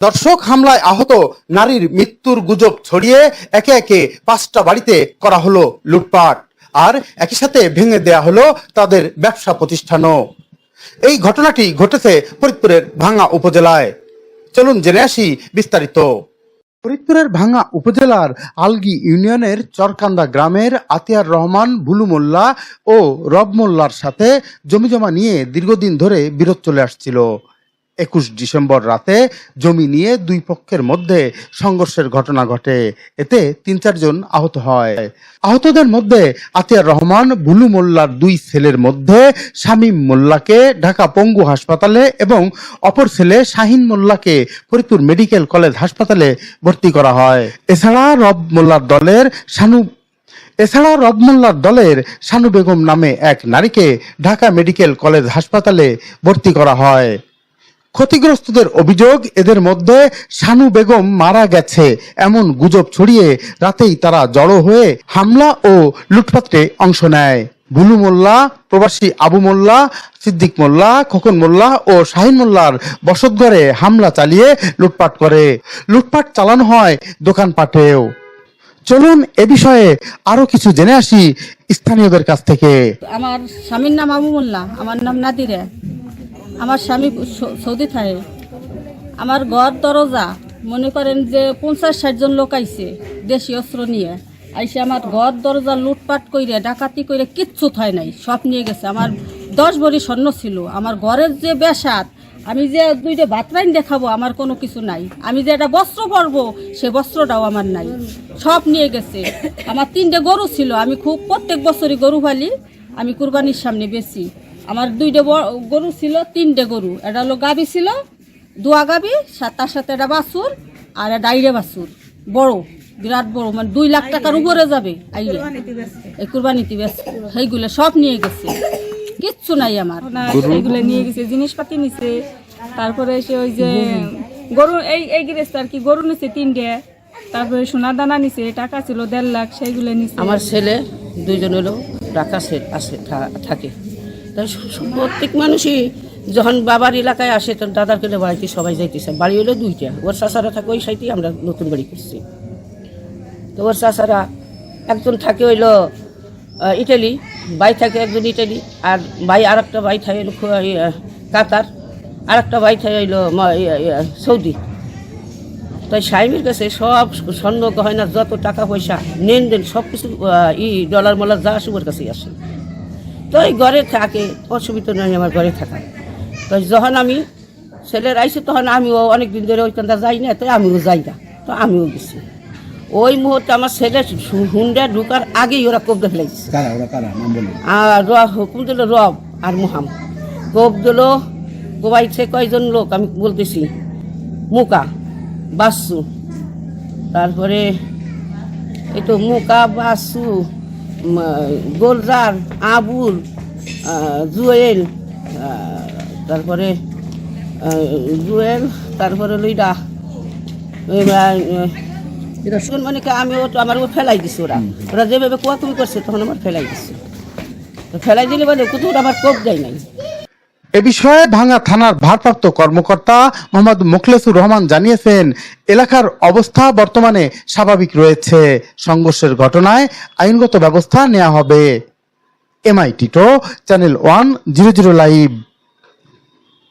দর্শক হামলায় আহত নারীর মৃত্যুর গুজব ছড়িয়ে একে একে পাঁচটা বাড়িতে করা হলো লুটপাট। আর একই সাথে ভেঙে দেয়া হলো তাদের ব্যবসা প্রতিষ্ঠানও। এই ঘটনাটি ঘটেছে ফরিদপুরের ভাঙ্গা উপজেলায়। চলুন জেনে আসি বিস্তারিত। ফরিদপুরের ভাঙ্গা উপজেলার আলগি ইউনিয়নের চরকান্দা গ্রামের আতিয়ার রহমান, বুলু মোল্লা ও রব মোল্লার সাথে জমিজমা নিয়ে দীর্ঘদিন ধরে বিরোধ চলে আসছিল। একুশ ডিসেম্বর রাতে জমি নিয়ে দুই পক্ষের মধ্যে সংঘর্ষের ঘটনা ঘটে। এতে তিন চারজন আহত হয়। আহতদের মধ্যে আতিয়ার রহমান, বুলু মোল্লার দুই ছেলের মধ্যে শামীম মোল্লাকে ঢাকা পঙ্গু হাসপাতালে এবং অপর ছেলে শাহিন মোল্লাকে ফরিদপুর মেডিকেল কলেজ হাসপাতালে ভর্তি করা হয়। এছাড়া রব মোল্লার দলের শানু এছাড়া রবমোল্লার দলের শানু বেগম নামে এক নারীকে ঢাকা মেডিকেল কলেজ হাসপাতালে ভর্তি করা হয়। ক্ষতিগ্রস্তদের অভিযোগ, এদের মধ্যে শানু বেগম মারা গেছে। এমন গুজব ছড়িয়ে রাতেই তারা জড়ো হয়ে হামলা ও লুটপাটে অংশ নেয়। বুলু মোল্লা, প্রবাসী আবু মোল্লা, সিদ্দিক মোল্লা, খোকন মোল্লা ও শাহিন মোল্লার বসতঘরে হামলা চালিয়ে লুটপাট করে। লুটপাট চালানো হয় দোকানপাটেও। চলুন এ বিষয়ে আরও কিছু জেনে আসি স্থানীয়দের কাছ থেকে। আমার স্বামীর নাম আবু মোল্লা, আমার নাম নাদিরে। আমার স্বামী সৌদি থাকে। আমার ঘর দরজা, মনে করেন যে পঞ্চাশ ষাট জন লোক আইছে, দেশি অস্ত্র নিয়ে। আইসে আমার ঘর দরজা লুটপাট কইরে, ডাকাতি কইরে কিচ্ছু হয় নাই, সব নিয়ে গেছে। আমার দশ ভরি স্বর্ণ ছিল। আমার ঘরের যে বেসাদ আমি যে দুইটা বাতরাইন দেখাবো, আমার কোনো কিছু নাই। আমি যে একটা বস্ত্র পরবো, সে বস্ত্রটাও আমার নাই। সব নিয়ে গেছে। আমার তিনটে গরু ছিল। আমি খুব প্রত্যেক বছরই গরু ফালি আমি কুরবানির সামনে বেশি। আমার দুইটা গরু ছিল তিনটে গরু। এটা হলো গাবি ছিল দোয়া গাবি সা- তার সাথে একটা বাছুর আর একটা আইরে বাছুর। বড় বিরাট বড় মানে দুই লাখ টাকার উপরে যাবে আইরে। এই কুরবানিতে বেশ সেইগুলো সব নিয়ে গেছে। কিচ্ছু নাই আমার। এগুলো নিয়ে গেছে জিনিসপাতি নিছে। তারপরে এসে ওই যে গরু এই এই গিরেছে আর কি গরু নিছে তিনটে। তারপরে সোনা দানা নিছে টাকা ছিল দেড় লাখ সেইগুলো নিছে। আমার ছেলে দুইজন হলো সে আসে থাকে। স- স- প্রত্যেক মানুষই যখন বাবার এলাকায় আসে, তখন দাদার কেলে বাড়িতে সবাই যাইতেছে। বাড়ি হলো দুইটা। ওর চাষারা থাকে ওই সাইডেই আমরা নতুন বাড়ি করছি। তো ওর চাষারা একজন থাকে হইল ইটালি, ভাই থাকে একজন ইটালি, আর ভাই আর একটা ভাই থাকে হইল কাতার আর একটা ভাই থাকে হইল সৌদি। তাই সাহেবের কাছে সব স্বর্ণ গহনা যত টাকা পয়সা নেন দেন সব কিছু ই ডলার মলার যা আসে ওর কাছেই আসে। তো এই ঘরে থাকে অসুবিধা নয় আমার ঘরে থাকা। তো যখন আমি ছেলের আইসে তখন আমিও অনেক দিন ধরে ওইখানটা যাই না তাই আমিও যাই না তো আমিও গেছি। ওই মুহূর্তে আমার ছেলে হুন্ডা ঢুকার আগেই ওরা কবদা ফেলাইছে নাম বলুন আর হুকুম দিল রব আর মুহাম। কোপ দিল কোবাইছে কয়জন লোক আমি বলতেছি মুকা বাসু। তারপরে এই তো মুকা বাসু গোলজার আবুল জুয়েল তারপরে জুয়েল তারপরে লইডা। শুন মানে কি আমি ও- আমার ও ফেলাই দিছি ওরা। ওরা যেভাবে কোয়া তুমি করছে তখন আমার ফেলাই দিছে। ফেলাই দিলে বলে কোথাও আমার কোপ দেয় নাই। এ বিষয়ে ভাঙ্গা থানার ভারপ্রাপ্ত কর্মকর্তা মোহাম্মদ মুখলেসুর রহমান জানিয়েছেন, এলাকার অবস্থা বর্তমানে স্বাভাবিক রয়েছে। সংঘর্ষের ঘটনায় আইনগত ব্যবস্থা নেওয়া হবে। এমআই Tito, channel one, zero zero live.